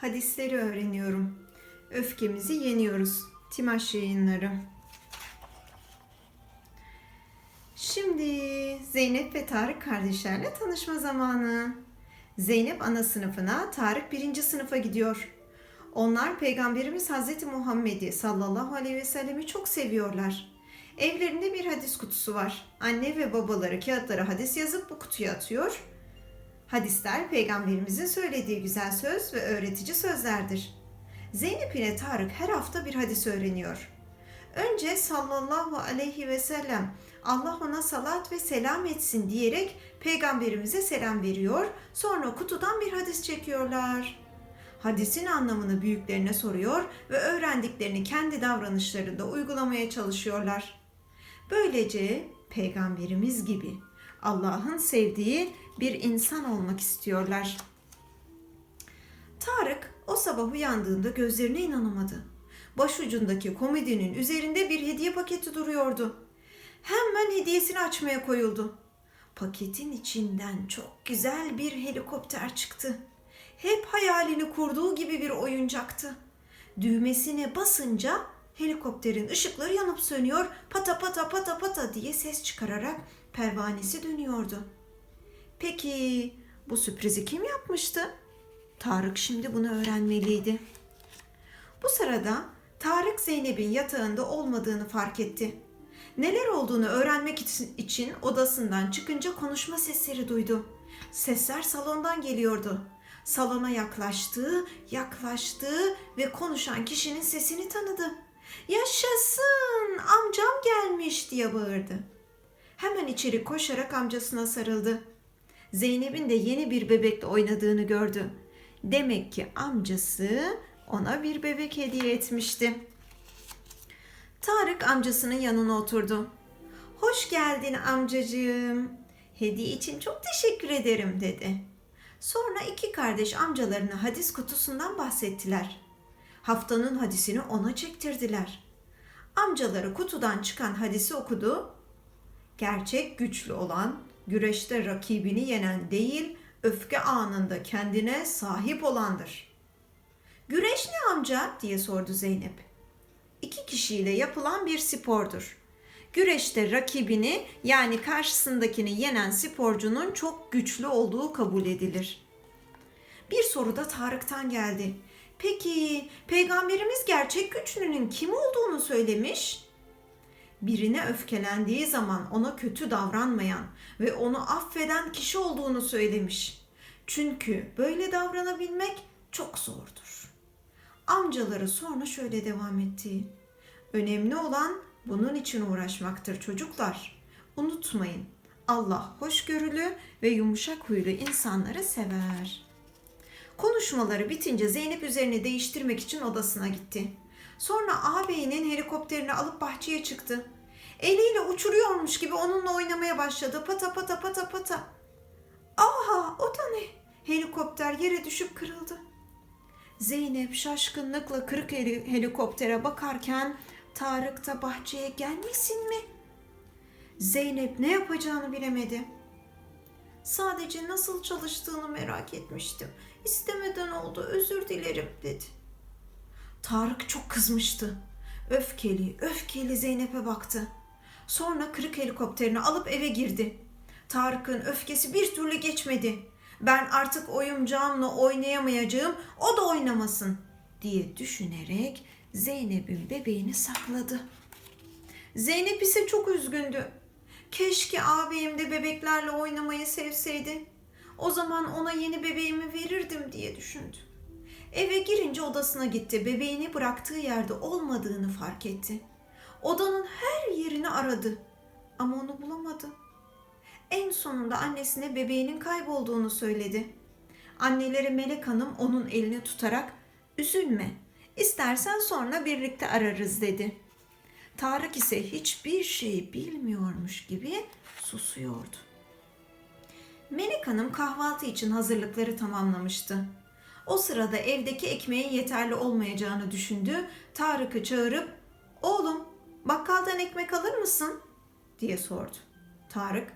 hadisleri öğreniyorum. Öfkemizi yeniyoruz. Timaş yayınları. Şimdi Zeynep ve Tarık kardeşlerle tanışma zamanı. Zeynep ana sınıfına, Tarık birinci sınıfa gidiyor. Onlar Peygamberimiz Hazreti Muhammed'i sallallahu aleyhi ve sellemi çok seviyorlar. Evlerinde bir hadis kutusu var. Anne ve babaları kağıtlara hadis yazıp bu kutuya atıyor. Hadisler peygamberimizin söylediği güzel söz ve öğretici sözlerdir. Zeynep ile Tarık her hafta bir hadis öğreniyor. Önce sallallahu aleyhi ve sellem Allah ona salat ve selam etsin diyerek peygamberimize selam veriyor. Sonra kutudan bir hadis çekiyorlar. Hadisin anlamını büyüklerine soruyor ve öğrendiklerini kendi davranışlarında uygulamaya çalışıyorlar. Böylece peygamberimiz gibi Allah'ın sevdiği bir insan olmak istiyorlar. Tarık o sabah uyandığında gözlerine inanamadı. Başucundaki komodinin üzerinde bir hediye paketi duruyordu. Hemen hediyesini açmaya koyuldu. Paketin içinden çok güzel bir helikopter çıktı. Hep hayalini kurduğu gibi bir oyuncaktı. Düğmesine basınca helikopterin ışıkları yanıp sönüyor, pata pata pata pata diye ses çıkararak pervanesi dönüyordu. Peki bu sürprizi kim yapmıştı? Tarık şimdi bunu öğrenmeliydi. Bu sırada Tarık Zeynep'in yatağında olmadığını fark etti. Neler olduğunu öğrenmek için odasından çıkınca konuşma sesleri duydu. Sesler salondan geliyordu. Salona yaklaştı, yaklaştı ve konuşan kişinin sesini tanıdı. Yaşasın, amcam gelmiş diye bağırdı. Hemen içeri koşarak amcasına sarıldı. Zeynep'in de yeni bir bebekle oynadığını gördü. Demek ki amcası ona bir bebek hediye etmişti. Tarık amcasının yanına oturdu. Hoş geldin amcacığım. Hediye için çok teşekkür ederim dedi. Sonra iki kardeş amcalarına hadis kutusundan bahsettiler. Haftanın hadisini ona çektirdiler. Amcaları kutudan çıkan hadisi okudu. Gerçek güçlü olan, güreşte rakibini yenen değil, öfke anında kendine sahip olandır. Güreş ne amca diye sordu Zeynep. İki kişiyle yapılan bir spordur. Güreşte rakibini yani karşısındakini yenen sporcunun çok güçlü olduğu kabul edilir. Bir soru da Tarık'tan geldi. Peki peygamberimiz gerçek güçlünün kim olduğunu söylemiş? Birine öfkelendiği zaman ona kötü davranmayan ve onu affeden kişi olduğunu söylemiş. Çünkü böyle davranabilmek çok zordur. Amcaları sonra şöyle devam etti. Önemli olan bunun için uğraşmaktır çocuklar. Unutmayın Allah hoşgörülü ve yumuşak huylu insanları sever. Konuşmaları bitince Zeynep üzerini değiştirmek için odasına gitti. Sonra ağabeyinin helikopterini alıp bahçeye çıktı. Eliyle uçuruyormuş gibi onunla oynamaya başladı. Pata pata pata pata. Aha o da ne? Helikopter yere düşüp kırıldı. Zeynep şaşkınlıkla kırık heli- helikoptere bakarken Tarık da bahçeye gelmesin mi? Zeynep ne yapacağını bilemedi. Sadece nasıl çalıştığını merak etmiştim. İstemeden oldu, özür dilerim dedi. Tarık çok kızmıştı. Öfkeli, öfkeli Zeynep'e baktı. Sonra kırık helikopterini alıp eve girdi. Tarık'ın öfkesi bir türlü geçmedi. Ben artık oyuncağımla oynayamayacağım, o da oynamasın diye düşünerek Zeynep'in bebeğini sakladı. Zeynep ise çok üzgündü. Keşke ağabeyim de bebeklerle oynamayı sevseydi. O zaman ona yeni bebeğimi verirdim diye düşündü. Eve girince odasına gitti. Bebeğini bıraktığı yerde olmadığını fark etti. Odanın her yerini aradı ama onu bulamadı. En sonunda annesine bebeğinin kaybolduğunu söyledi. Anneleri Melek Hanım onun elini tutarak "Üzülme. İstersen sonra birlikte ararız." dedi. Tarık ise hiçbir şey bilmiyormuş gibi susuyordu. Melek Hanım kahvaltı için hazırlıkları tamamlamıştı. O sırada evdeki ekmeğin yeterli olmayacağını düşündü. Tarık'ı çağırıp "Oğlum, bakkaldan ekmek alır mısın?" diye sordu. Tarık,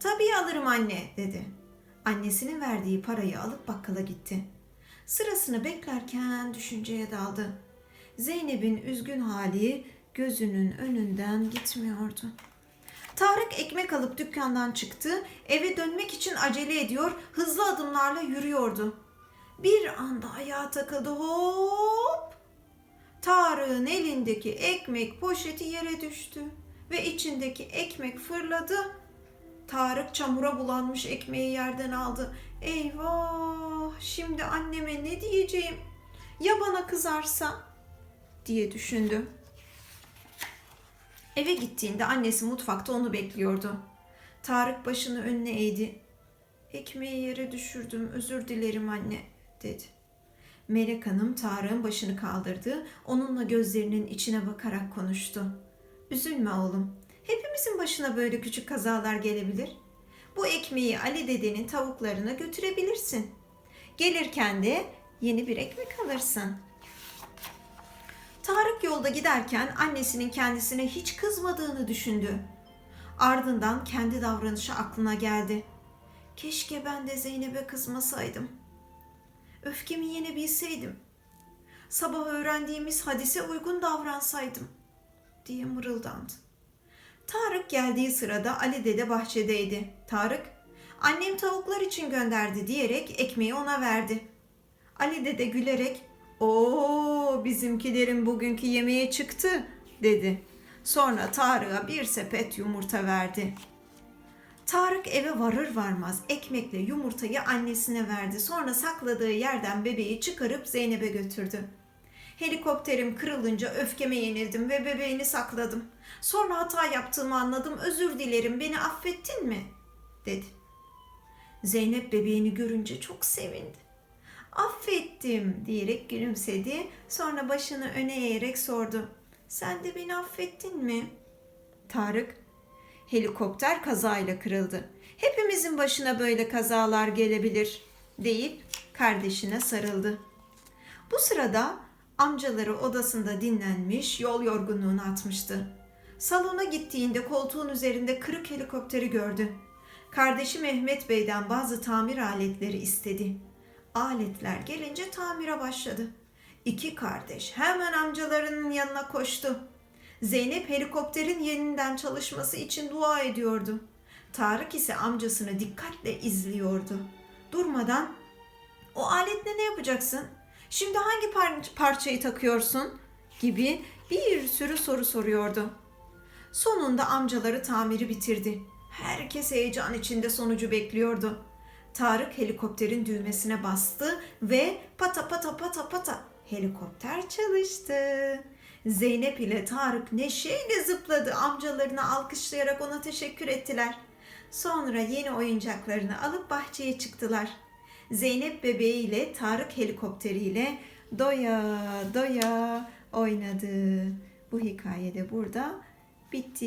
"Tabii alırım anne." dedi. Annesinin verdiği parayı alıp bakkala gitti. Sırasını beklerken düşünceye daldı. Zeynep'in üzgün hali gözünün önünden gitmiyordu. Tarık ekmek alıp dükkandan çıktı. Eve dönmek için acele ediyor, hızlı adımlarla yürüyordu. Bir anda ayağa takıldı. Hop! Tarık'ın elindeki ekmek poşeti yere düştü ve içindeki ekmek fırladı. Tarık çamura bulanmış ekmeği yerden aldı. Eyvah! Şimdi anneme ne diyeceğim? Ya bana kızarsa? diye düşündü. Eve gittiğinde annesi mutfakta onu bekliyordu. Tarık başını önüne eğdi. Ekmeği yere düşürdüm, özür dilerim anne, dedi. Melek Hanım Tarık'ın başını kaldırdı, onunla gözlerinin içine bakarak konuştu. Üzülme oğlum, hepimizin başına böyle küçük kazalar gelebilir. Bu ekmeği Ali dedenin tavuklarına götürebilirsin. Gelirken de yeni bir ekmek alırsın.'' Tarık yolda giderken annesinin kendisine hiç kızmadığını düşündü. Ardından kendi davranışı aklına geldi. Keşke ben de Zeynep'e kızmasaydım. Öfkemi yenebilseydim. Sabah öğrendiğimiz hadise uygun davransaydım diye mırıldandı. Tarık geldiği sırada Ali dede bahçedeydi. Tarık, annem tavuklar için gönderdi diyerek ekmeği ona verdi. Ali dede gülerek Oo bizimkilerin bugünkü yemeğe çıktı dedi. Sonra Tarık'a bir sepet yumurta verdi. Tarık eve varır varmaz ekmekle yumurtayı annesine verdi. Sonra sakladığı yerden bebeği çıkarıp Zeynep'e götürdü. Helikopterim kırılınca öfkeme yenildim ve bebeğini sakladım. Sonra hata yaptığımı anladım. Özür dilerim. Beni affettin mi? dedi. Zeynep bebeğini görünce çok sevindi affettim diyerek gülümsedi. Sonra başını öne eğerek sordu. Sen de beni affettin mi? Tarık, helikopter kazayla kırıldı. Hepimizin başına böyle kazalar gelebilir deyip kardeşine sarıldı. Bu sırada amcaları odasında dinlenmiş, yol yorgunluğunu atmıştı. Salona gittiğinde koltuğun üzerinde kırık helikopteri gördü. Kardeşi Mehmet Bey'den bazı tamir aletleri istedi. Aletler gelince tamire başladı. İki kardeş hemen amcalarının yanına koştu. Zeynep helikopterin yeniden çalışması için dua ediyordu. Tarık ise amcasını dikkatle izliyordu. Durmadan o aletle ne yapacaksın? Şimdi hangi par- parçayı takıyorsun? gibi bir sürü soru soruyordu. Sonunda amcaları tamiri bitirdi. Herkes heyecan içinde sonucu bekliyordu. Tarık helikopterin düğmesine bastı ve pata pata pata pata helikopter çalıştı. Zeynep ile Tarık neşeyle zıpladı. Amcalarını alkışlayarak ona teşekkür ettiler. Sonra yeni oyuncaklarını alıp bahçeye çıktılar. Zeynep bebeğiyle Tarık helikopteriyle doya doya oynadı. Bu hikaye de burada bitti.